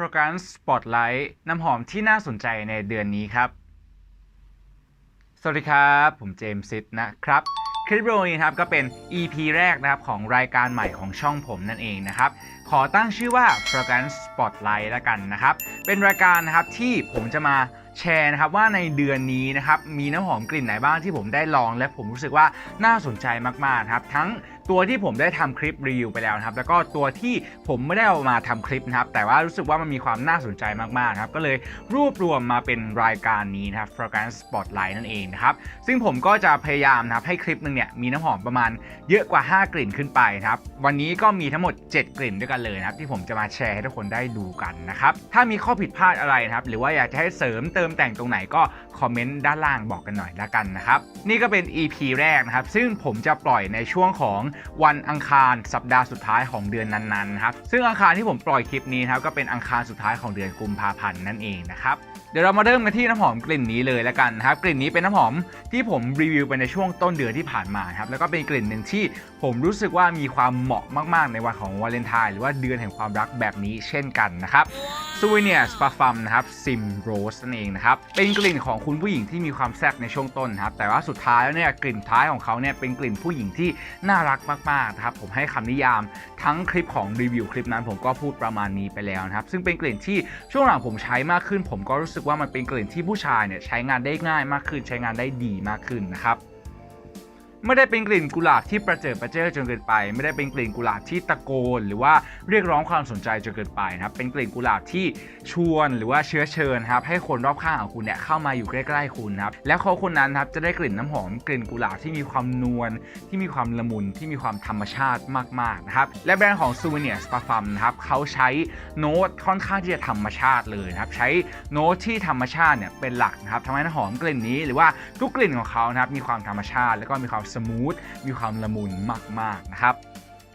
Fragrance Spotlight น้ำหอมที่น่าสนใจในเดือนนี้ครับ สวัสดีครับ ผมเจมส์ซิดนะครับ คลิปวิดีโอนี้ครับก็เป็น EP แรกนะครับของรายการใหม่ของช่องผมนั่นเองนะครับ ขอตั้งชื่อว่า Fragrance Spotlight ละกันนะครับ เป็นรายการนะครับที่ผมจะมาแชร์นะครับว่าในเดือนนี้นะครับมีน้ำหอมกลิ่นไหนบ้างที่ผมได้ลอง และผมรู้สึกว่าน่าสนใจมากๆครับทั้ง ตัวที่ผมได้ทำคลิปรีวิวไปแล้วนะครับ แล้วก็ตัวที่ผมไม่ได้เอามาทำคลิปนะครับ แต่ว่ารู้สึกว่ามันมีความน่าสนใจมากๆครับก็เลยรวบรวมมาเป็นรายการนี้นะครับ Fragrance Spotlight นั่นเองนะครับ ซึ่งผมก็จะพยายามนะครับให้คลิปหนึ่งเนี่ยมีน้ำหอมประมาณเยอะกว่า 5 กลิ่นขึ้นไปนะครับ วันนี้ก็มีทั้งหมด 7 กลิ่นด้วยกันเลยนะครับ ที่ผมจะมาแชร์ให้ทุกคนได้ดูกันนะครับ ถ้ามีข้อผิดพลาดอะไรนะครับ หรือว่าอยากจะให้เสริมเติมแต่งตรงไหนก็คอมเมนต์ด้านล่างบอกกันหน่อยละกันนะครับ นี่ก็เป็น EP แรกนะครับ ซึ่งผมจะปล่อยในช่วงของวันอังคารสัปดาห์สุดท้ายของเดือนนั้นๆนะครับซึ่งอังคารที่ผมปล่อยคลิปนี้นะครับก็เป็นอังคารสุดท้ายของเดือนกุมภาพันธ์นั่นเองนะครับเดี๋ยวเรามาเริ่มกันที่น้ำหอมกลิ่นนี้เลยแล้วกันนะครับกลิ่นนี้เป็นน้ำหอมที่ผมรีวิวไปในช่วงต้นเดือนที่ผ่านมาครับแล้วก็เป็นกลิ่นหนึ่งที่ผมรู้สึกว่ามีความเหมาะมาก ๆ ในวันของวาเลนไทน์หรือว่าเดือนแห่งความรักแบบนี้เช่นกันนะครับ s o u v e n i r s p a f u m นะครับ Sim Rose นั่นเองนะครับเป็นกลิ่นของคุณผู้หญิงที่มีความแซ่บในช่วงต้นครับแต่ว่าสุดท้ายแล้วเนี่ยกลิ่นท้ายของเขาเนี่ยเป็นกลิ่นผู้หญิงที่น่ารักมากๆนะครับผมให้คำนิยามทั้งคลิปของรีวิวคลิปนั้นผมก็พูดประมาณนี้ไปแล้วนะครับซึ่งเป็นกลิ่นที่ช่วงหลังผมใช้มากขึ้น ผมก็รู้สึกว่ามันเป็นกลิ่นที่ผู้ชายเนี่ยใช้งานได้ง่ายมากขึ้น ใช้งานได้ดีมากขึ้นนะครับ ไม่ได้เป็นกลิ่นกุหลาบที่ประเจิดประเจิดจนเกินไป ไม่ได้เป็นกลิ่นกุหลาบที่ตะโกน หรือว่าเรียกร้องความสนใจจนเกินไปนะครับเป็นกลิ่นกุหลาบที่ชวนหรือว่าเชื้อเชิญครับให้คนรอบข้างของคุณเนี่ยเข้ามาอยู่ใกล้ๆคุณครับแล้วเขาคนนั้นครับจะได้กลิ่นน้ำหอมกลิ่นกุหลาบที่มีความนวลที่มีความละมุนที่มีความธรรมชาติมากๆนะครับและแบรนด์ของ s o u v e n i r s p a f u m นะครับเขาใช้โน้ตค่อนข้างที่จะธรรมชาติเลยนะครับใช้โน้ตที่ธรรมชาติเนี่ยเป็นหลักนะครับทำให้น้ำหอมกลิ่นนี้ หรือว่าทุกกลิ่นของเขานะครับมีความธรรมชาติ แล้วก็มีความสมูท มีความละมุนมากๆนะครับ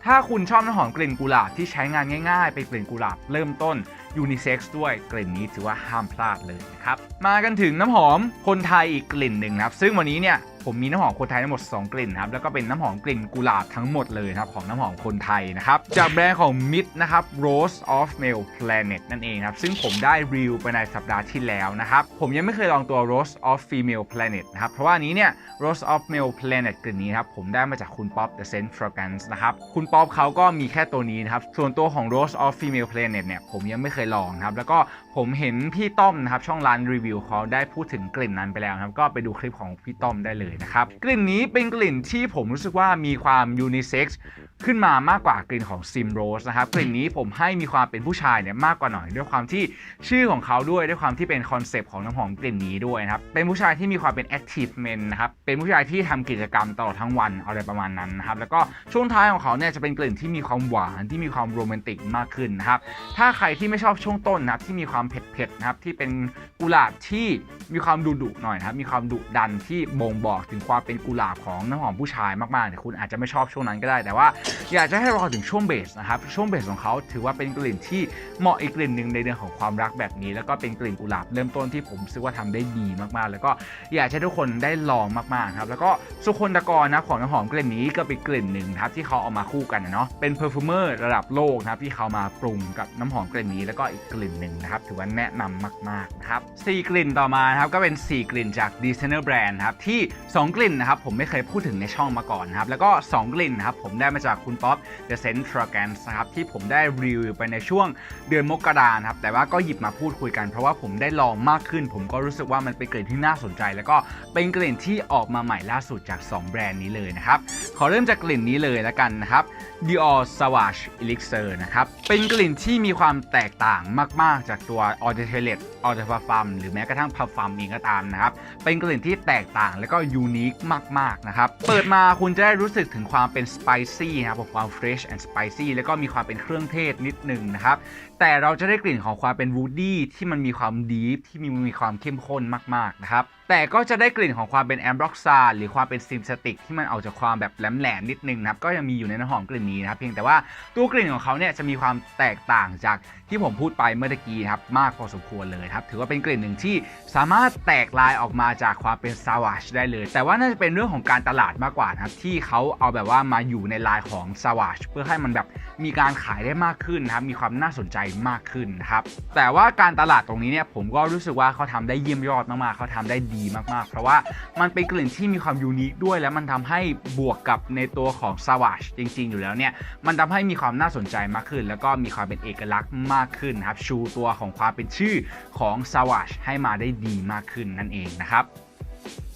ถ้าคุณชอบน้ำหอมกลิ่นกุหลาบที่ใช้งานง่ายๆ เป็นกลิ่นกุหลาบเริ่มต้นยูนิเซ็กซ์ด้วยกลิ่นนี้ถือว่าห้ามพลาดเลยนะครับ มากันถึงน้ำหอมคนไทยอีกกลิ่นหนึ่งนะครับ ซึ่งวันนี้เนี่ย ผมมีน้ำหอมคนไทยทั้งหมด 2 กลิ่นนะครับแล้วก็เป็นน้ำหอมกลิ่นกุหลาบทั้งหมดเลยครับของน้ำหอมคนไทยนะครับจากแบรนด์ของ Mid นะครับ Rose of Male Planet นั่นเองครับซึ่งผมได้รีวิวไปในสัปดาห์ที่แล้วนะครับผมยังไม่เคยลองตัว Rose of Female Planet นะครับเพราะว่านี้เนี่ย Rose of Male Planet กลิ่นนี้ครับผมได้มาจากคุณป๊อป The Scent Fragrance นะครับคุณป๊อปเขาก็มีแค่ตัวนี้นะครับส่วนตัวของ Rose of Female Planet เนี่ยผมยังไม่เคยลองครับแล้วก็ผมเห็นพี่ต้อมนะครับช่องร้านรีวิวเขาได้พูดถึงกลิ่นนั้นไปแล้วครับก็ไปดูคลิปของพี่ต้อมได้เลยนะครับ กลิ่นนี้เป็นกลิ่นที่ผมรู้สึกว่ามีความยูนิเซ็กซ์ขึ้นมามากกว่ากลิ่นของซิมโรสนะครับกลิ่นนี้ผมให้มีความเป็นผู้ชายเนี่ยมากกว่าหน่อยด้วยความที่ชื่อของเขาด้วยด้วยความที่เป็นคอนเซปต์ของน้ำหอมกลิ่นนี้ด้วยนะครับเป็นผู้ชายที่มีความเป็นแอคทีฟเมนนะครับเป็นผู้ชายที่ทำกิจกรรมตลอดทั้งวันอะไรประมาณนั้นนะครับแล้วก็ช่วงท้ายของเขาเนี่ยจะเป็นกลิ่นที่มีความหวานที่มีความโรแมนติกมากขึ้นนะครับถ้าใครที่ไม่ชอบช่วงต้นนะครับที่มีความเผ็ดๆนะครับที่เป็นกุหลาบที่มีความดุดุๆหน่อยนะครับมีความดุดันที่บ่งบอกถึงความเป็นกุหลาบของน้ำหอมผู้ชายมากๆเนี่ยคุณอาจจะไม่ชอบช่วงนั้นก็ได้แต่ว่าอยากจะให้รอถึงช่วงเบสนะครับช่วงเบสของเขาถือว่าเป็นกลิ่นที่เหมาะอีกกลิ่นหนึ่งในเดือนของความรักแบบนี้ แล้วก็เป็นกลิ่นกุหลาบเริ่มต้นที่ผมรู้สึกว่าทำได้ดีมากๆ แล้วก็อยากให้ทุกคนได้ลองมากๆครับแล้วก็สุคนตะกรนะของน้ำหอมกลิ่นนี้ก็เป็นกลิ่นหนึ่งครับที่เขาเอามาคู่กันนะเนาะเป็นเพอร์ฟูเมอร์ระดับโลกนะครับที่เขามาปรุงกับน้ำหอมกลิ่นนี้ แล้วก็อีกกลิ่นหนึ่งนะครับถือว่าแนะนำมากๆนะครับสี่กลิ่นต่อมานะครับก็เป็น 4 กลิ่นจาก Designer Brand ครับที่ 2 กลิ่นนะครับผมไม่เคยพูดถึงในช่องมาก่อนนะครับแล้วก็ 2 กลิ่นนะครับผมได้มาจากคุณป๊อป The Scent Fragrance นะครับที่ผมได้รีวิวไปในช่วงเดือนมกราครับแต่ว่าก็หยิบมาพูดคุยกันเพราะว่าผมได้ลองมากขึ้น ผมก็รู้สึกว่ามันเป็นกลิ่นที่น่าสนใจ แล้วก็เป็นกลิ่นที่ออกมาใหม่ล่าสุดจาก 2 แบรนด์นี้เลยนะครับขอเริ่มจากกลิ่นนี้เลยแล้วกันนะครับ Dior Sauvage Elixir นะครับเป็นกลิ่นที่มีความแตกต่างมาก ๆ จากตัว Eau de Toilette Eau de Parfum หรือแม้กระทั่ง Parfum เองก็ตามนะครับเป็นกลิ่นที่แตกต่างแล้วก็ยูนิคมาก ๆ นะครับเปิดมาคุณจะได้รู้สึกถึงความเป็นสไปซี่นะครับความ fresh and spicy แล้วก็มีความเป็นเครื่องเทศนิดหนึ่งนะครับ แต่เราจะได้กลิ่นของความเป็นวูดดี้ที่มันมีความดีฟที่มีมีความเข้มข้นมากๆนะครับ แต่ก็จะได้กลิ่นของความเป็นแอมบร็อกซาหรือความเป็นซิมสติกที่มันเอาจากความแบบแหลมๆนิดนึงนะครับ ก็ยังมีอยู่ในน้ำหอมกลิ่นนี้นะครับ เพียงแต่ว่าตัวกลิ่นของเขาเนี่ยจะมีความแตกต่างจากที่ผมพูดไปเมื่อกี้ครับมากพอสมควรเลยครับ ถือว่าเป็นกลิ่นหนึ่งที่สามารถแตกลายออกมาจากความเป็นซาวาชได้เลย แต่ว่าน่าจะเป็นเรื่องของการตลาดมากกว่านะครับที่เขาเอาแบบว่ามาอยู่ในลายของซาวาชเพื่อให้มันแบบมีการขายได้มากขึ้นนะครับมีความน่าสนใจมากขึ้นครับแต่ว่าการตลาดตรงนี้เนี่ยผมก็รู้สึกว่าเขาทำได้เยี่ยมยอดมากๆเขาทำได้ดีมากๆ เพราะว่ามันเป็นกลิ่นที่มีความยูนิคด้วย แล้วมันทำให้บวกกับในตัวของ s a v a g e จริง ๆ อยู่แล้วเนี่ยมันทำให้มีความน่าสนใจมากขึ้น แล้วก็มีความเป็นเอกลักษณ์มากขึ้นครับชูตัวของความเป็นชื่อของ s a v a g e ให้มาได้ดีมากขึ้นนั่นเองนะครับ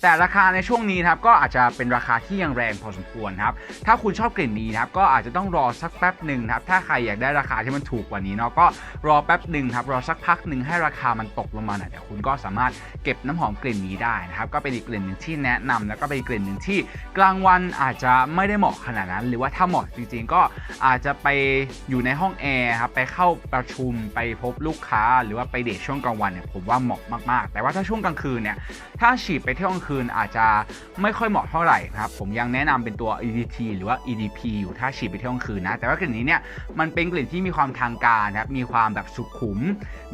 แต่ราคาในช่วงนี้นะครับก็อาจจะเป็นราคาที่ยังแรงพอสมควรครับถ้าคุณชอบกลิ่นนี้นะครับก็อาจจะต้องรอสักแป๊บหนึ่งครับถ้าใครอยากได้ราคาที่มันถูกกว่านี้เนาะก็รอแป๊บหนึ่งครับรอสักพักหนึ่งให้ราคามันตกลงมาหน่อยเดี๋ยวคุณก็สามารถเก็บน้ำหอมกลิ่นนี้ได้นะครับก็เป็นอีกกลิ่นหนึ่งที่แนะนำแล้วก็เป็นกกลิ่นหนึ่งที่กลางวันอาจจะไม่ได้เหมาะขนาดนั้น หรือว่าถ้าเหมาะจริงๆ ก็อาจจะไปอยู่ในห้องแอร์ครับไปเข้าประชุมไปพบลูกค้า หรือว่าไปเดทช่วงกลางวันเนี่ยผมว่าเหมาะมากๆ แต่ว่าถ้าช่วงกลางคืนเนี่ยถ้าฉีดไปเที่ยวกลางคืนอาจจะไม่ค่อยเหมาะเท่าไหร่นะครับ ผมยังแนะนำเป็นตัว EDT หรือว่า EDP อยู่ถ้าฉีดไปเที่ยวกลางคืนนะ แต่ว่ากลิ่นนี้เนี่ยมันเป็นกลิ่นที่มีความทางการนะครับ มีความแบบสุขุม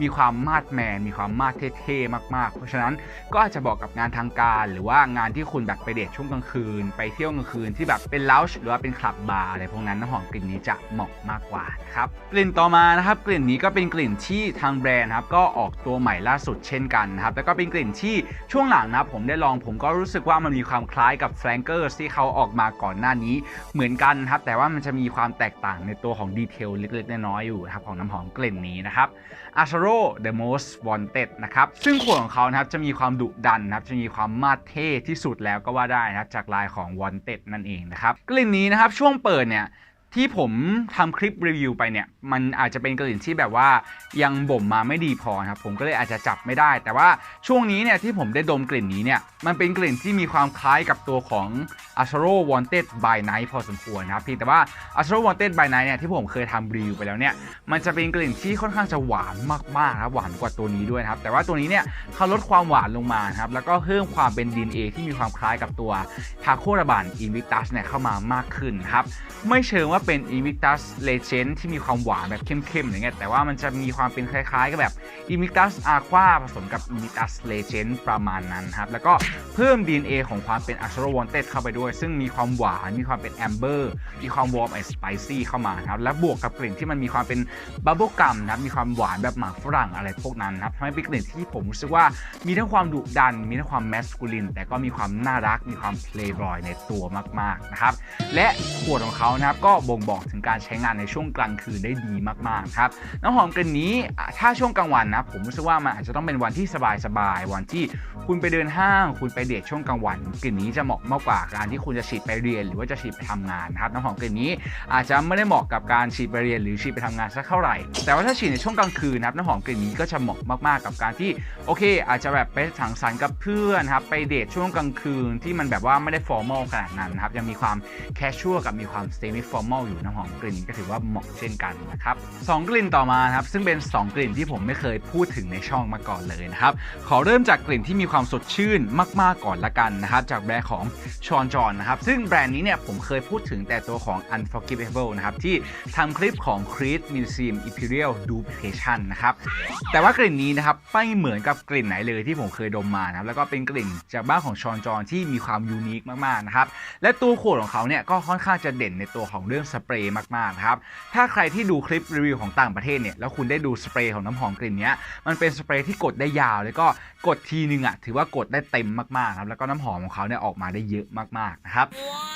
มีความมาดแมน มีความมาดเท่ๆมากๆ เพราะฉะนั้นก็อาจจะบอกกับงานทางการ หรือว่างานที่คุณแบบไปเดทช่วงกลางคืน ไปเที่ยวกลางคืนที่แบบเป็นเลาช์หรือว่าเป็นคลับบาร์อะไรพวกนั้นน้ำหอมกลิ่นนี้จะเหมาะมากกว่านะครับกลิ่นต่อมานะครับกลิ่นนี้ก็เป็นกลิ่นที่ทางแบรนด์ครับก็ออกตัวใหม่ล่าสุดเช่นกันนะครับแล้วก็เป็นกลิ่นที่ช่วงหลังนะครับผมได้ลองผมก็รู้สึกว่ามันมีความคล้ายกับแฟรงเกอร์ที่เขาออกมาก่อนหน้านี้เหมือนกันครับ แต่ว่ามันจะมีความแตกต่างในตัวของดีเทลเล็กๆน้อยๆอยู่ครับของน้ำหอมกลิ่นนี้นะครับ a s h a r o The Most Wanted นะครับซึ่งขวดของเขานะครับจะมีความดุดันนะครับจะมีความมาเท่ที่สุดแล้วก็ว่าได้นะครับจากลายของ Wanted นั่นเองนะครับกลิ่นนี้นะครับช่วงเปิดเนี่ย ที่ผมทำคลิปรีวิวไปเนี่ย มันอาจจะเป็นกลิ่นที่แบบว่ายังบ่มมาไม่ดีพอครับ ผมก็เลยอาจจะจับไม่ได้ แต่ว่าช่วงนี้เนี่ยที่ผมได้ดมกลิ่นนี้เนี่ย มันเป็นกลิ่นที่มีความคล้ายกับตัวของ a s h a r o Wanted by Night พอสมควรนะครับเพียงแต่ว่า a s h a r o Wanted by Night เนี่ยที่ผมเคยทำรีวิวไปแล้วเนี่ย มันจะเป็นกลิ่นที่ค่อนข้างจะหวานมากๆครับหวานกว่าตัวนี้ด้วยครับ แต่ว่าตัวนี้เนี่ยเขาลดความหวานลงมาครับ แล้วก็เพิ่มความเป็น DNA ที่มีความคล้ายกับตัวทาโคระบาน Invictus เนี่ยเข้ามามากขึ้นครับ ไม่เชิงว่าเป็น Invictus Legend ที่มีความหวานแบบเข้มๆอย่างเงี้ยแต่ว่ามันจะมีความเป็นคล้ายๆกับแบบ Invictus Aqua ผสมกับ Invictus Legend ประมาณนั้นครับ แล้วก็เพิ่ม DNA ของความเป็น a s h r o Wanted เข้าไปด้วย ซึ่งมีความหวาน มีความเป็น Amber มีความ Warm and Spicy เข้ามาครับ และบวกกับกลิ่นที่มันมีความเป็น Bubble Gum นะครับมีความหวานแบบหมากฝรั่งอะไรพวกนั้นนะครับทำให้เป็นกลิ่นที่ผมรู้สึกว่ามีทั้งความดุดัน มีทั้งความ masculine แต่ก็มีความน่ารัก มีความ playboy ในตัวมากๆนะครับ และขวดของเขานะครับก็บงบอกถึงการใช้งานในช่วงกลางคืนได้ดีมากๆครับน้ำหอมกลิ่นนี้ถ้าช่วงกลางวันนะผมรู้สึกว่ามันอาจจะต้องเป็นวันที่สบายๆวันที่คุณไปเดินห้าง คุณไปเดทช่วงกลางวันกลิ่นนี้จะเหมาะมากกว่าการที่คุณจะฉีดไปเรียน หรือว่าจะฉีดไปทำงานนะครับน้ำหอมกลิ่นนี้อาจจะไม่ได้เหมาะกับการฉีดไปเรียน หรือฉีดไปทำงานสักเท่าไหร่ แต่ว่าถ้าฉีดในช่วงกลางคืนนะครับน้ำหอมกลิ่นนี้ก็จะเหมาะมากๆกับการที่โอเค อาจจะแบบไปสังสรรค์กับเพื่อนครับไปเดทช่วงกลางคืนที่มันแบบว่าไม่ได้ฟอร์มอลขนาดนั้นนะครับยังมีความแคชชัวกับมีความเซมิฟอร์มอลอยู่น้ำหอมกลิ่นก็ถือว่าเหมาะเช่นกันนะครับสองกลิ่นต่อมาครับซึ่งเป็น 2 กลิ่นที่ผมไม่เคยพูดถึงในช่องมาก่อนเลยนะครับขอเริ่มจากกลิ่นที่มีความสดชื่นมาก ๆก่อนละกันนะครับจากแบรนด์ของชอนจอนนะครับซึ่งแบรนด์นี้เนี่ยผมเคยพูดถึงแต่ตัวของ Unforgivable นะครับที่ทำคลิปของ Creed Museum Imperial Duplication นะครับแต่ว่ากลิ่นนี้นะครับไม่เหมือนกับกลิ่นไหนเลยที่ผมเคยดมมานะครับแล้วก็เป็นกลิ่นจากบ้านของชอนจอนที่มีความยูนิคมากๆนะครับและตัวขวดของเขาเนี่ยก็ค่อนข้างจะเด่นในตัวของเรื่องสเปรย์มากๆครับ ถ้าใครที่ดูคลิปรีวิวของต่างประเทศเนี่ย แล้วคุณได้ดูสเปรย์ของน้ำหอมกลิ่นเนี้ยมันเป็นสเปรย์ที่กดได้ยาว แล้วก็กดทีนึงอะถือว่ากดได้เต็มมากๆครับ แล้วก็น้ำหอมของเขาเนี่ยออกมาได้เยอะมากๆนะครับ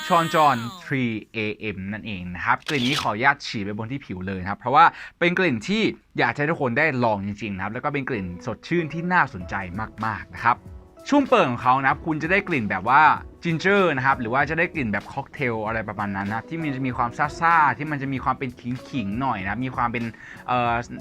ชอนจอน 3am นั่นเองนะครับ กลิ่นนี้ขออนุญาตฉีดไปบนที่ผิวเลยครับ เพราะว่าเป็นกลิ่นที่อยากให้ทุกคนได้ลองจริงๆนะครับ แล้วก็เป็นกลิ่นสดชื่นที่น่าสนใจมากๆนะครับช่วงเปิดของเขานะครับคุณจะได้กลิ่นแบบว่า จินเจอร์นะครับ หรือว่าจะได้กลิ่นแบบค็อกเทลอะไรประมาณนั้นนะที่มันจะมีความซ่าๆ ที่มันจะมีความเป็นขิงๆหน่อยนะ มีความเป็น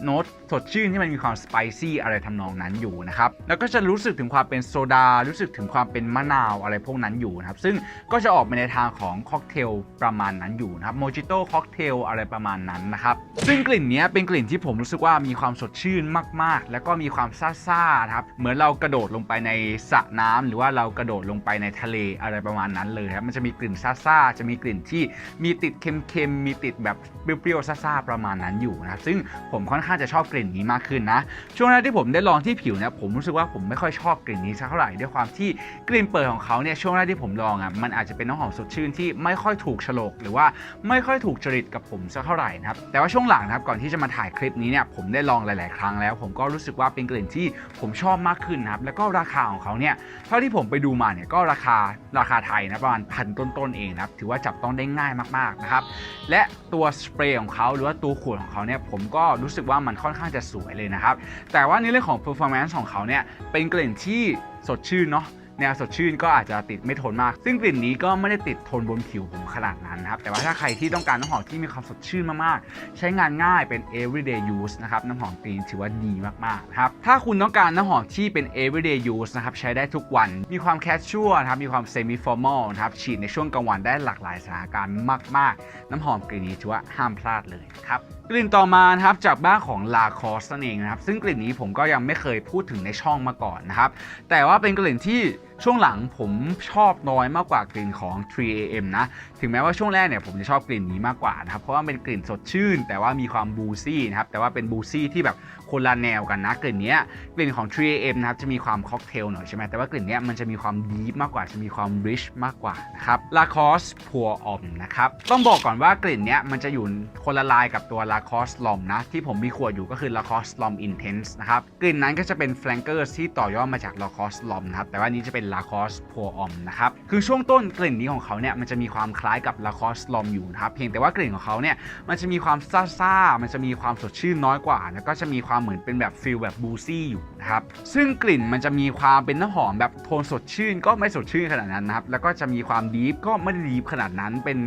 โน้ตสดชื่นที่มันมีความสไปซี่อะไรทำนองนั้นอยู่นะครับ แล้วก็จะรู้สึกถึงความเป็นโซดา รู้สึกถึงความเป็นมะนาวอะไรพวกนั้นอยู่นะครับ ซึ่งก็จะออกไปในทางของค็อกเทลประมาณนั้นอยู่นะครับโมจิโต้ค็อกเทลอะไรประมาณนั้นนะครับ ซึ่งกลิ่นนี้เป็นกลิ่นที่ผมรู้สึกว่ามีความสดชื่นมากๆ แล้วก็มีความซ่าๆนะครับ เหมือนเรากระโดดลงไปในสระน้ำหรือว่าเรากระโดดลงไปในทะเลอะไรประมาณนั้นเลยครับมันจะมีกลิ่นซ่าๆจะมีกลิ่นที่มีติดเค็มๆมีติดแบบเปรี้ยวๆซ่าๆประมาณนั้นอยู่นะครับซึ่งผมค่อนข้างจะชอบกลิ่นนี้มากขึ้นนะ ช่วงแรกที่ผมได้ลองที่ผิวเนี่ยผมรู้สึกว่าผมไม่ค่อยชอบกลิ่นนี้สักเท่าไหร่ด้วยความที่กลิ่นเปิดของเขาเนี่ยช่วงแรกที่ผมลองอะมันอาจจะเป็นน้ำหอมสดชื่นที่ไม่ค่อยถูกฉลกหรือว่าไม่ค่อยถูกจริตกับผมสักเท่าไหร่นะครับแต่ว่าช่วงหลังนะครับก่อนที่จะมาถ่ายคลิปนี้เนี่ยผมได้ลองหลาย ๆ ครั้งแล้ว ผมก็รู้สึกว่าเป็นกลิ่นที่ผมชอบมากขึ้นนะครับแล้วก็ราคาของเขาเนี่ยเท่าที่ผมไปดูมาเนี่ยก็ราคาราคาไทยนะประมาณพันต้นๆเองนะครับถือว่าจับต้องได้ง่ายมากๆนะครับและตัวสเปรย์ของเขาหรือว่าตัวขวดของเขาเนี่ยผมก็รู้สึกว่ามันค่อนข้างจะสวยเลยนะครับแต่ว่าในเรื่องของ performance ของเขาเนี่ยเป็นกลิ่นที่สดชื่นเนาะ แนวสดชื่นก็อาจจะติดไม่ทนมาก ซึ่งกลิ่นนี้ก็ไม่ได้ติดทนบนผิวผมขนาดนั้นนะครับ แต่ว่าถ้าใครที่ต้องการน้ำหอมที่มีความสดชื่นมากๆ ใช้งานง่ายเป็น everyday use นะครับ น้ำหอมกลิ่นถือว่าดีมากๆนะครับถ้าคุณต้องการน้ำหอมที่เป็น everyday use นะครับใช้ได้ทุกวัน มีความ casual นะครับมีความ semi formal นะครับฉีดในช่วงกลางวันได้หลากหลายสถานการณ์มาก ๆ น้ำหอมกลิ่นนี้ถือว่าห้ามพลาดเลยครับกลิ่นต่อมานะครับจากบ้านของ La c o s นั่นเองนะครับซึ่งกลิ่นนี้ผมก็ยังไม่เคยพูดถึงในช่องมาก่อนนะครับแต่ว่าเป็นกลิ่นที่ ช่วงหลังผมชอบน้อยมากกว่ากลิ่นของ 3AM นะ ถึงแม้ว่าช่วงแรกเนี่ยผมจะชอบกลิ่นนี้มากกว่านะครับ เพราะว่าเป็นกลิ่นสดชื่น แต่ว่ามีความบูซี่นะครับ แต่ว่าเป็นบูซี่ที่แบบคนละแนวกันนะ กลิ่นนี้กลิ่นของ 3AM นะครับจะมีความค็อกเทลหน่อยใช่ไหมแต่ว่ากลิ่นนี้มันจะมีความดีฟมากกว่า จะมีความริชมากกว่านะครับ Lacoste Pour Homme นะครับ ต้องบอกก่อนว่ากลิ่นนี้มันจะอยู่คนละลายกับตัว Lacoste L'Homme นะ ที่ผมมีขวดอยู่ก็คือ Lacoste L'Homme Intense นะครับ กลิ่นนั้นก็จะเป็น flankers ที่ต่อยอดมาจาก Lacoste L'Homme นะครับ แต่ว่านี้จะเป็น Lacoste Pour Homme นะครับคือช่วงต้นกลิ่นนี้ของเขาเนี่ยมันจะมีความคล้ายกับลาคอสลอมอยู่นะครับเพียงแต่ว่ากลิ่นของเขาเนี่ยมันจะมีความซ่าๆมันจะมีความสดชื่นน้อยกว่า แล้วก็จะมีความเหมือนเป็นแบบฟิลแบบบูซี่อยู่นะครับซึ่งกลิ่นมันจะมีความเป็นน้ำหอมแบบโทนสดชื่นก็ไม่สดชื่นขนาดนั้นนะครับแล้วก็จะมีความดีฟก็ไม่ได้ดีฟขนาดนั้นเป็น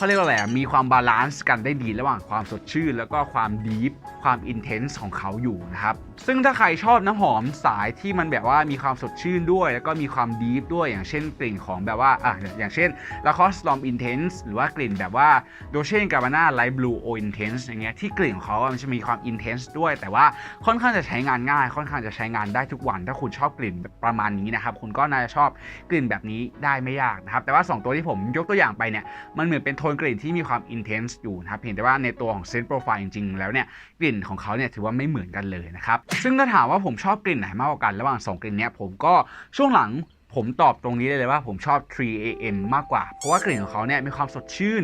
เขาเรียกว่าอะไรอะมีความบาลานซ์กันได้ดีระหว่างความสดชื่น แล้วก็ความดีฟความอินเทนส์ของเขาอยู่นะครับ ซึ่งถ้าใครชอบน้ำหอมสายที่มันแบบว่ามีความสดชื่นด้วย แล้วก็มีความดีฟด้วยอย่างเช่นกลิ่นของแบบว่าอะอย่างเช่น Lacoste L'Homme Intense หรือว่ากลิ่นแบบว่า Dolce Gabbana Light Blue O Intense อย่างเงี้ยที่กลิ่นของเขาอะมันจะมีความ intense ด้วย แต่ว่าค่อนข้างจะใช้งานง่าย ค่อนข้างจะใช้งานได้ทุกวัน ถ้าคุณชอบกลิ่นประมาณนี้นะครับคุณก็น่าจะชอบกลิ่นแบบนี้ได้ไม่ยากนะครับแต่ว่า 2 ตัวที่ผมยกตัวอย่างไปเนี่ยมันเหมือนเป็นโทนกลิ่นที่มีความ intense อยู่นะครับเพียงแต่ว่าในตัวของ scent profile จริงๆแล้วเนี่ยกลิ่นของเขาเนี่ยถือว่าไม่เหมือนกันเลยนะครับซึ่งถ้าถามว่าผมชอบกลิ่นไหนมากกว่ากันระหว่าง2กลิ่นเนี้ยผมก็ช่วงหลัง ผมตอบตรงนี้ได้เลยว่าผมชอบ 3AM มากกว่า เพราะว่ากลิ่นของเขาเนี่ยมีความสดชื่น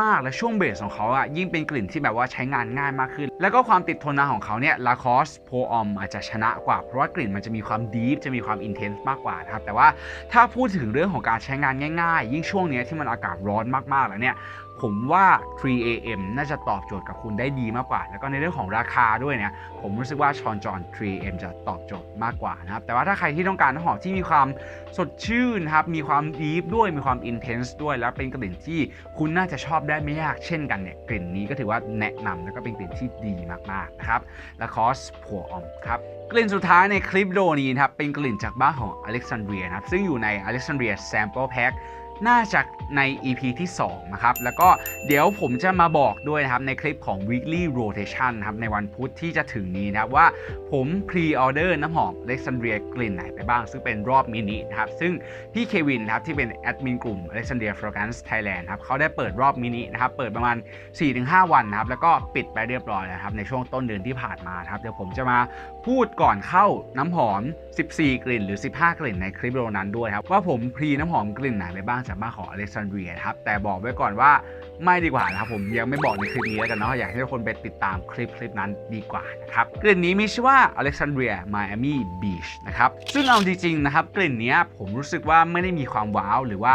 มากๆ และช่วงเบสของเขาอะยิ่งเป็นกลิ่นที่แบบว่าใช้งานง่ายมากขึ้น แล้วก็ความติดทนนานของเขาเนี่ย Lacoste Pour Homme อาจจะชนะกว่า เพราะว่ากลิ่นมันจะมีความดีฟจะมีความอินเทนส์มากกว่านะครับแต่ว่าถ้าพูดถึงเรื่องของการใช้งานง่าย ๆ ยิ่งช่วงนี้ที่มันอากาศร้อนมากๆแล้วเนี่ย ผมว่า 3AM น่าจะตอบโจทย์กับคุณได้ดีมากกว่า แล้วก็ในเรื่องของราคาด้วยเนี่ย ผมรู้สึกว่าชอนจอน 3AM จะตอบโจทย์มากกว่านะครับ แต่ว่าถ้าใครที่ต้องการหอมที่มีความสดชื่นครับ มีความดีฟด้วย มีความอินเทนส์ด้วย แล้วเป็นกลิ่นที่คุณน่าจะชอบได้ไม่ยากเช่นกันเนี่ย กลิ่นนี้ก็ถือว่าแนะนำแล้วก็เป็นกลิ่นที่ดีมากๆนะครับ และคอสผัวอมครับกลิ่นสุดท้ายในคลิปวิดีโอนี้นะครับเป็นกลิ่นจากบ้านของอเล็กซานเดรียนะครับซึ่งอยู่ใน Alexandria Sample Pack น่าจะใน EP ที่ 2 นะครับ แล้วก็เดี๋ยวผมจะมาบอกด้วยนะครับ ในคลิปของ weekly rotation นะครับ ในวันพุธที่จะถึงนี้นะครับ ว่าผม pre order น้ำหอม Alexandria กลิ่นไหนไปบ้าง ซึ่งเป็นรอบมินินะครับ ซึ่งพี่เควินนะครับ ที่เป็นแอดมินกลุ่ม Alexandria Fragrance Thailand ครับเขาได้เปิดรอบมินินะครับ เปิดประมาณ 4-5 วันนะครับ แล้วก็ปิดไปเรียบร้อยแล้วครับ ในช่วงต้นเดือนที่ผ่านมาครับ เดี๋ยวผมจะมาพูดก่อนเข้าน้ำหอม 14 กลิ่นหรือ 15 กลิ่นในคลิปวิดีโอนั้นด้วยครับว่าผมพรีน้ำหอมกลิ่นไหนไปบ้างจากบ้านของอเล็กซานเดรียครับแต่บอกไว้ก่อนว่าไม่ดีกว่านะครับผมยังไม่บอกในคลิปนี้แล้วกันเนาะอยากให้ทุกคนไปติดตามคลิปคลิปนั้นดีกว่านะครับกลิ่นนี้มีชื่อว่า Alexandria Miami Beach นะครับซึ่งเอาจริงๆนะครับกลิ่นนี้ผมรู้สึกว่าไม่ได้มีความว้าวหรือว่า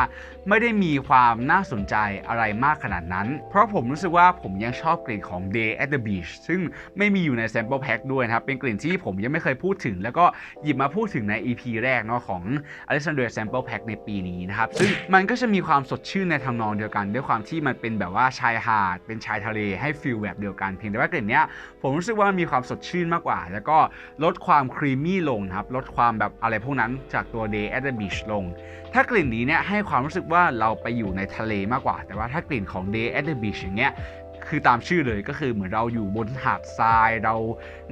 ไม่ได้มีความน่าสนใจอะไรมากขนาดนั้น เพราะผมรู้สึกว่าผมยังชอบกลิ่นของ Day at the Beach ซึ่งไม่มีอยู่ใน sample pack ด้วยนะครับ เป็นกลิ่นที่ผมยังไม่เคยพูดถึง แล้วก็หยิบมาพูดถึงใน EP แรกเนาะของ Alexandria Sample Pack ในปีนี้นะครับ ซึ่งมันก็จะมีความสดชื่นในทำนองเดียวกัน ด้วยความที่มันเป็นแบบว่าชายหาด เป็นชายทะเลให้ฟีลแบบเดียวกัน เพียงแต่ว่ากลิ่นเนี้ยผมรู้สึกว่ามันมีความสดชื่นมากกว่า แล้วก็ลดความครีมมี่ลงนะครับ ลดความแบบอะไรพวกนั้นจากตัว Day at the Beach ลง ถ้ากลิ่นนี้เนี่ยให้ความรู้สึกว่าว่าเราไปอยู่ในทะเลมากกว่า แต่ว่าถ้ากลิ่นของ Day at the Beach อย่างเงี้ย คือตามชื่อเลยก็คือเหมือนเราอยู่บนหาดทราย เรา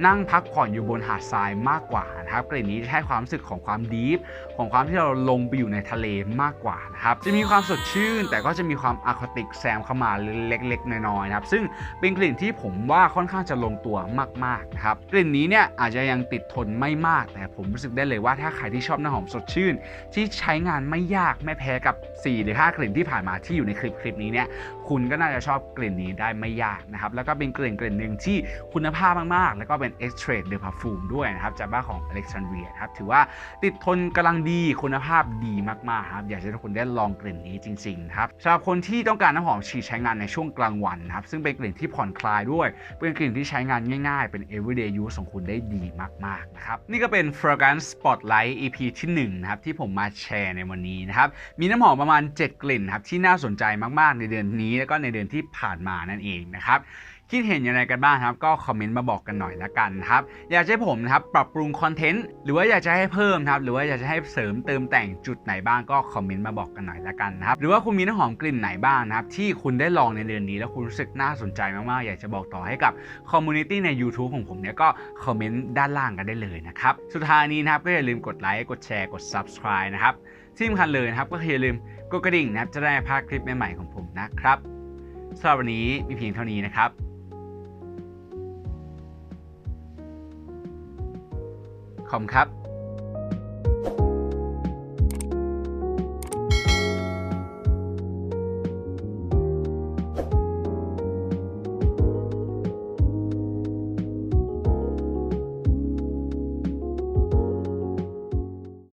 นั่งพักผ่อนอยู่บนหาดทรายมากกว่านะครับกลิ่นนี้จะให้ความรู้สึกของความดีฟของความที่เราลงไปอยู่ในทะเลมากกว่านะครับจะมีความสดชื่น แต่ก็จะมีความอะคติกแซมเข้ามาเล็กๆน้อยๆนะครับซึ่งเป็นกลิ่นที่ผมว่าค่อนข้างจะลงตัวมากๆนะครับกลิ่นนี้เนี่ยอาจจะยังติดทนไม่มาก แต่ผมรู้สึกได้เลยว่าถ้าใครที่ชอบน้ำหอมสดชื่น ที่ใช้งานไม่ยากไม่แพ้กับ 4 หรือ 5 กลิ่นที่ผ่านมาที่อยู่ในคลิปคลิปนี้เนี่ย คุณก็น่าจะชอบกลิ่นนี้ได้ไม่ยากนะครับ แล้วก็เป็นกลิ่นกลิ่นหนึ่งที่คุณภาพมากๆ แล้วก็เป็น Extrait de Parfum ด้วยนะครับจากบ้านของ Alexandria ครับถือว่าติดทนกำลังดีคุณภาพดีมากๆครับอยากจะให้ทุกคนได้ลองกลิ่นนี้จริงๆครับสำหรับคนที่ต้องการน้ำหอมฉีดใช้งานในช่วงกลางวันนะครับซึ่งเป็นกลิ่นที่ผ่อนคลายด้วย เป็นกลิ่นที่ใช้งานง่ายๆ เป็น everyday use ของคุณได้ดีมากๆนะครับนี่ก็เป็น Fragrance Spotlight EP ที่1นะครับที่ผมมาแชร์ในวันนี้นะครับมีน้ำหอมประมาณ 7 กลิ่นครับที่น่าสนใจมากๆในเดือนนี้แล้วก็ในเดือนที่ผ่านมานั่นเองนะครับคิดเห็นอย่างไรกันบ้างครับ ก็คอมเมนต์มาบอกกันหน่อยละกันครับ อยากจะให้ผมนะครับปรับปรุงคอนเทนต์หรือว่าอยากจะให้เพิ่มครับ หรือว่าอยากจะให้เสริมเติมแต่งจุดไหนบ้างก็คอมเมนต์มาบอกกันหน่อยละกันครับ หรือว่าคุณมีน้ำหอมกลิ่นไหนบ้างนะครับ ที่คุณได้ลองในเดือนนี้แล้วคุณรู้สึกน่าสนใจมากๆ อยากจะบอกต่อให้กับคอมมูนิตี้ใน YouTube ของผมเนี่ยก็คอมเมนต์ด้านล่างกันได้เลยนะครับสุดท้ายนี้นะครับก็อย่าลืมกดไลค์กดแชร์กด Subscribe นะครับ ที่สำคัญเลยนะครับ ก็อย่าลืมกดกระดิ่งนะครับ จะได้พาคลิปใหม่ๆของผมนะครับสำหรับวันนี้มีเพียงเท่านี้นะครับขอบคุณครับ